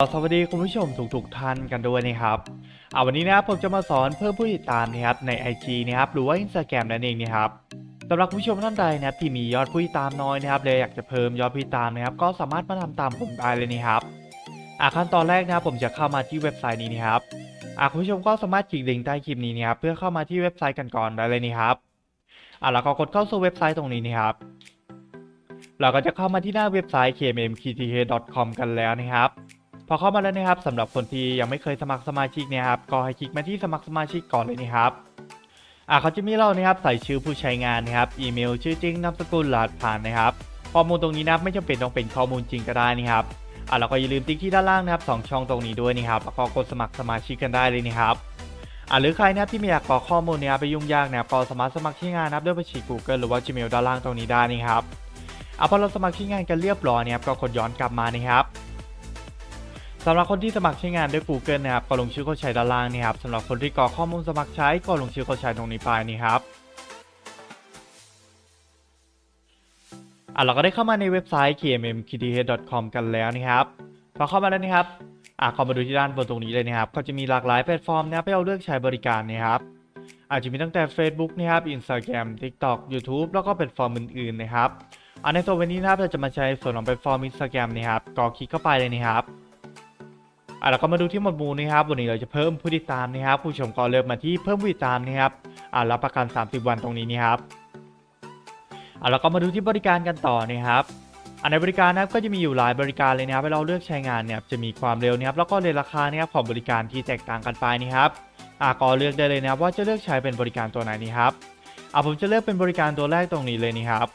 สวัสดีคุณผู้ชมทุกๆท่านกันด้วยนะครับเอาวันนี้นะครับผมจะมาสอนเพิ่มผู้ติดตามนะครับใน IG นะครับหรือว่า Instagram นั่นเองนะครับสำหรับผู้ชมท่านใดนะครับที่มียอดผู้ติดตามน้อยนะครับเลยอยากจะเพิ่มยอดผู้ติดตามนะครับ ก็สามารถมาทำตามผมได้เลยนะครับอะขั้นตอนแรกนะครับผมจะเข้ามาที่เว็บไซต์นี้นะครับอะคุณผู้ชมก็สามารถคลิกลิงก์ใต้คลิปนี้นะครับเพื่อเข้ามาที่เว็บไซต์กันก่อนได้เลยนะครับอะแล้วก็กดเข้าสู่เว็บไซต์ตรงนี้นะครับเราก็จะเข้ามาที่หน้าเว็บไซต์ kmmkth.com กันแล้วนะครับ พอเข้ามาแล้วนะครับสำหรับคนที่ยังไม่เคยสมัครสมาชิกเนะครับก็ให้คลิกมาที่สมัครสมาชิกก่อนเลยนะครับอ่าเขาจะมีเรานะครับใส่ชื่อผู้ใช้งานนะครับอีเมลชื่อจริงนามสกุลรหัสผ่านนะครับข้อมูลตรงนี้นับไม่จำเป็นต้องเป็นข้อมูลจริงก็ได้นะครับอ่าแล้วก็อย่าลืมติ๊กที่ด้านล่างนะครับสองช่องตรงนี้ด้วยนะครับแล้วก็กดสมัครสมาชิกกันได้เลยนะครับอ่าหรือใครนะครับที่ไม่อยากกรอกข้อมูลเนะครับไปยุ่งยากนะครับก็สามารถสมัครที่งานนะครับด้วยบัญชี Google หรือว่า Gmail ด้านล่างตรงนี้ได้นะครับอ่าพอเราสมัครที่งานกันเรียบร้อยนะครับก็กดย้อนกลับมานะครับ สำหรับคนที่สมัครใช้งานด้วย Google นะครับก็ลงชื่อเข้าใช้ด้านล่างนี่ครับสำหรับคนที่กรอกข้อมูลสมัครใช้ก็ลงชื่อเข้าใช้ตรงนี้ไปนี่ครับอะเราก็ได้เข้ามาในเว็บไซต์ kmmkth.com กันแล้วนะครับพอเข้ามาแล้วนะครับอะเข้ามาดูที่ด้านบนตรงนี้เลยนะครับ ก็จะมีหลากหลายแพลตฟอร์มนะครับให้เราเลือกใช้บริการนะครับอาจจะมีตั้งแต่ Facebook นะครับ Instagram TikTok YouTube แล้วก็แพลตฟอร์มอื่นๆนะครับอันในส่วนวันนี้นะครับเราจะมาใช้ส่วนของแพลตฟอร์ม Instagram นะครับก็คลิกเข้าไปเลยนะครับ อะเราก็มาดูที่หมวดหมู่นะครับวันนี้เราจะเพิ่มผู้ติดตามนะครับผู้ชมก็เริ่มมาที่เพิ่มผู้ติดตามนะครับอ่ารับประกัน 30 วันตรงนี้นะครับอะเราก็มาดูที่บริการกันต่อนะครับอันในบริการนะครับก็จะมีอยู่หลายบริการเลยนะครับให้เราเลือกใช้งานเนี่ยจะมีความเร็วนะครับแล้วก็เลยราคานะครับของบริการที่แตกต่างกันไปนะครับอะก็เลือกได้เลยนะครับว่าจะเลือกใช้เป็นบริการตัวไหนนี่ครับอะผมจะเลือกเป็นบริการตัวแรกตรงนี้เลยนี่ครับ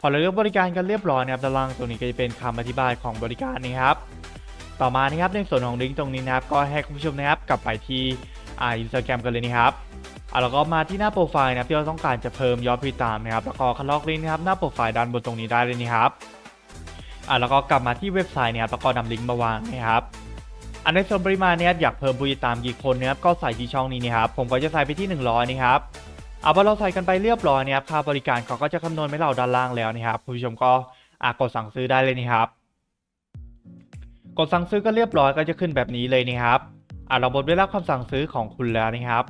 พอเราเลือกบริการกันเรียบร้อยนะครับด้านล่างตรงนี้ก็จะเป็นคำอธิบายของบริการนี่ครับ ต่อมานะครับในส่วนของลิงก์ตรงนี้นะครับก็ให้คุณผู้ชมนะครับกลับไปที่อ่าอินสตาแกรมกันเลยนะครับอ่าแล้วก็มาที่หน้าโปรไฟล์นะครับที่เราต้องการจะเพิ่มยอดผู้ติดตามนะครับแล้วก็คัดลอกลิงก์นะครับหน้าโปรไฟล์ด้านบนตรงนี้ได้เลยนะครับอ่าแล้วก็กลับมาที่เว็บไซต์นะครับแล้วก็นำลิงก์มาวางนะครับอันในส่วนปริมาณเนะครับอยากเพิ่มผู้ติดตามกี่คนนะครับก็ใส่ที่ช่องนี้นะครับผมก็จะใส่ไปที่ 100นะครับเอาพอเราใส่กันไปเรียบร้อยนะครับค่าบริการเขาก็จะคำนวณให้เราด้านล่างแล้วนะครับคุณผู้ชมก็อากดสั่งซื้อได้เลยนะครับ กดสั่งซื้อก็เรียบร้อยก็จะขึ้นแบบนี้เลยนะครับอะเราหมดเวลาความสั่งซื้อของคุณแล้วนะครับ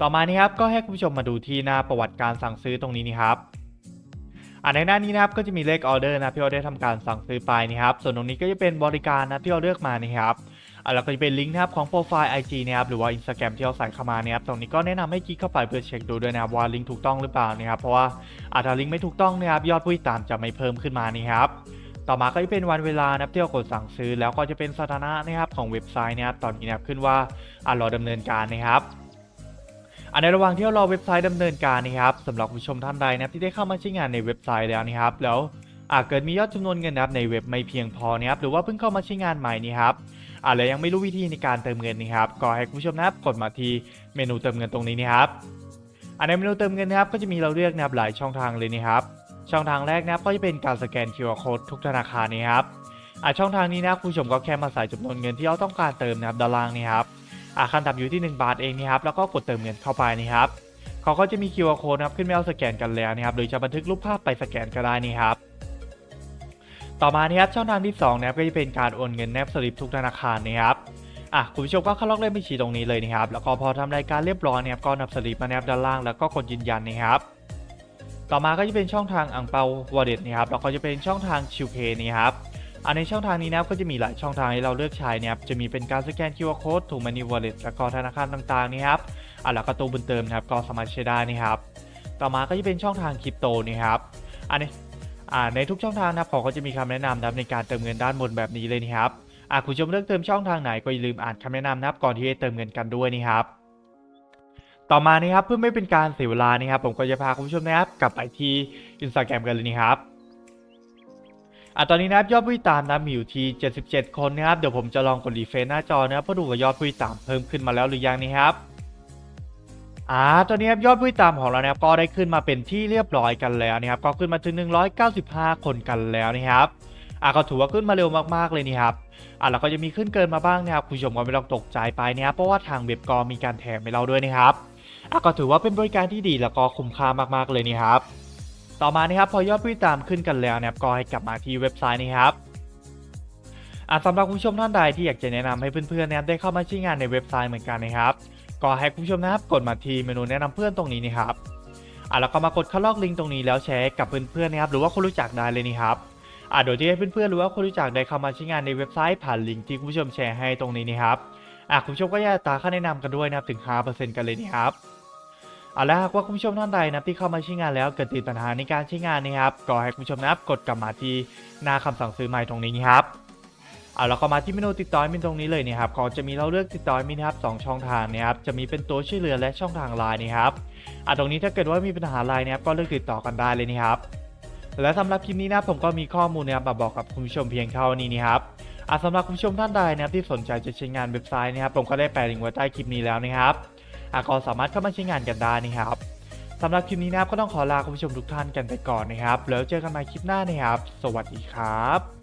ต่อมานี่ครับก็ให้คุณผู้ชมมาดูที่หน้าประวัติการสั่งซื้อตรงนี้นี่ครับอะในหน้านี้นะครับก็จะมีเลขออเดอร์นะที่เราได้ทำการสั่งซื้อไปนะครับ ส่วนตรงนี้ก็จะเป็นบริการนะที่เราเลือกมานี่ครับอะแล้วก็จะเป็นลิงก์นะครับของโปรไฟล์ IG นะครับหรือว่า Instagram ที่เราใส่เข้ามาเนี่ยครับตรงนี้ก็แนะนำให้คลิกเข้าไปเพื่อเช็คดูด้วยนะครับว่าลิงก์ถูกต้องหรือเปล่านะครับเพราะว่าอาถ้าลิงก์ไม่ถูกต้องนะครับยอดผู้ติดตามจะไม่เพิ่มขึ้นมานี่ครับ ต่อมาก็จะเป็นวันเวลานะครับที่เรากดสั่งซื้อ แล้วก็จะเป็นสถานะนะครับของเว็บไซต์นะครับตอนนี้นะครับขึ้นว่าอ่ารอดำเนินการนะครับอันในระหว่างที่เรารอเว็บไซต์ดำเนินการนะครับสำหรับผู้ชมท่านใดนะครับที่ได้เข้ามาใช้งานในเว็บไซต์แล้วนะครับ แล้วอาจเกิดมียอดจำนวนเงินนะครับในเว็บไม่เพียงพอนะครับหรือว่าเพิ่งเข้ามาใช้งานใหม่นี่ครับอาแล้วยังไม่รู้วิธีในการเติมเงินนะครับก็ให้ผู้ชมนะครับกดมาที่เมนูเติมเงินตรงนี้นะครับอันในเมนูเติมเงินนะครับก็จะมีเราเลือกนะครับหลายช่องทางเลยนะครับ ช่องทางแรกนะครับก็จะเป็นการสแกน QR Code ทุกธนาคารนี้ครับอ่าช่องทางนี้นะคุณผู้ชมก็แค่มาใส่จำนวนเงินที่เราต้องการเติมนะครับด้านล่างนี่ครับอ่าขั้นต่ำอยู่ที่ 1 บาทเองนี่ครับแล้วก็กดเติมเงินเข้าไปนี่ครับเขาก็จะมี QR Code นะครับขึ้นมาเอาสแกนกันแล้วนะครับหรือจะบันทึกรูปภาพไปสแกนก็ได้นี่ครับต่อมานี่ครับช่องทางที่2นะครับก็จะเป็นการโอนเงินแนบสลิปทุกธนาคารนะครับอะคุณผู้ชมก็เข้าล็อกเลขบัญชีตรงนี้เลยนะครับแล้วก็พอทำรายการเรียบร้อยนะครับก็นำสลิปมาแนบด้านล่างแล้วก็กดยืนยันนะครับ ต่อมาก็จะเป็นช่องทางอังเปาวอลเล็ตนะครับแล้วก็จะเป็นช่องทางชิวเพย์นี่ครับอันในช่องทางนี้นะครับก็จะมีหลายช่องทางให้เราเลือกใช้นะครับจะมีเป็นการสแกน QR Code ถูกมันนี่วอลเล็ตแล้วก็ธนาคารต่างๆนี่ครับอะแล้วก็ตู้บุญเติมนะครับก็สามารถใช้ได้นี่ครับต่อมาก็จะเป็นช่องทางคริปโตนี่ครับอันนี้อ่าในทุกช่องทางนะครับเขาก็จะมีคำแนะนำนะครับในการเติมเงินด้านบนแบบนี้เลยนี่ครับอะคุณผู้ชมเลือกเติมช่องทางไหนก็อย่าลืมอ่านคำแนะนำนะครับก่อนที่จะเติมเงินกันด้วยนี่ครับ ต่อมานี่ครับเพื่อไม่เป็นการเสียเวลานี่ครับ ผมก็จะพาคุณผู้ชมนะครับกลับไปที่ Instagram กันเลยนี่ครับอะตอนนี้นะครับยอดผู้ติดตามนะมีอยู่ที่ 77 คนนะครับเดี๋ยวผมจะลองกดรีเฟรชหน้าจอนะครับเพื่อดูว่ายอดผู้ติดตามเพิ่มขึ้นมาแล้วหรือยังนี่ครับอ่าตอนนี้ครับยอดผู้ติดตามของเรานะครับก็ได้ขึ้นมาเป็นที่เรียบร้อยกันแล้วนะครับ ก็ขึ้นมาถึง 195 คนกันแล้วนะครับอะก็ถือว่าขึ้นมาเร็วมากๆเลยนี่ครับอะแล้วก็จะมีขึ้นเกินมาบ้างนะครับคุณผู้ชมก็ไม่ต้องตกใจไปนะครับเพราะว่าทางเว็บก็มีการแถมให้เราด้วยนะครับ ก็ถือว่าเป็นบริการที่ดีแล้วก็คุ้มค่ามากๆเลยนี่ครับ ต่อมานะครับพอยอดผู้ติดตามขึ้นกันแล้วนะครับก็ให้กลับมาที่เว็บไซต์นี้ครับอะสำหรับคุณผู้ชมท่านใดที่อยากจะแนะนำให้เพื่อนๆนะครับได้เข้ามาใช้งานในเว็บไซต์เหมือนกันนะครับ ก็ให้คุณผู้ชมนะครับกดมาที่เมนูแนะนำเพื่อนตรงนี้นะครับอะแล้วก็มากดคัดลอกลิงก์ตรงนี้แล้วแชร์กับเพื่อนๆนะครับหรือว่าคนรู้จักได้เลยนี่ครับอะโดยที่ให้เพื่อนๆหรือว่าคนรู้จักได้เข้ามาใช้งานในเว็บไซต์ผ่านลิงก์ที่คุณผู้ชมแชร์ให้ตรงนี้นะครับอะคุณผู้ชมก็อย่าตาค่าแนะนำกันด้วยนะครับถึง 5%กันเลยนี่ครับ เอาละหากว่าคุณผู้ชมท่านใดนะที่เข้ามาใช้งานแล้วเกิดติดปัญหาในการใช้งานนะครับก็ให้คุณผู้ชมนะครับกดกลับมาที่หน้าคำสั่งซื้อใหม่ตรงนี้นะครับเอาแล้วก็มาที่เมนูติดต่อมินตรงนี้เลยนะครับก็จะมีเราเลือกติดต่อมินนะครับสองช่องทางนะครับจะมีเป็นตัวช่วยเหลือและช่องทางไลน์นะครับอะตรงนี้ถ้าเกิดว่ามีปัญหาไลน์นะครับก็เลือกติดต่อกันได้เลยนะครับและสำหรับคลิปนี้นะผมก็มีข้อมูลนะครับมาบอกกับคุณผู้ชมเพียงเท่านี้นะครับอะสำหรับคุณผู้ชมท่านใดนะครับที่สนใจจะใช้งานเว็บไซต์นะครับผมก็ได้แปะลิงก์ไว้ใต้คลิปนี้แล้วนะครับ ก็สามารถเข้ามาใช้งานกันได้นะครับสำหรับคลิปนี้นะครับก็ต้องขอลาคุณผู้ชมทุกท่านกันไปก่อนนะครับ แล้วเจอกันใหม่คลิปหน้านะครับ สวัสดีครับ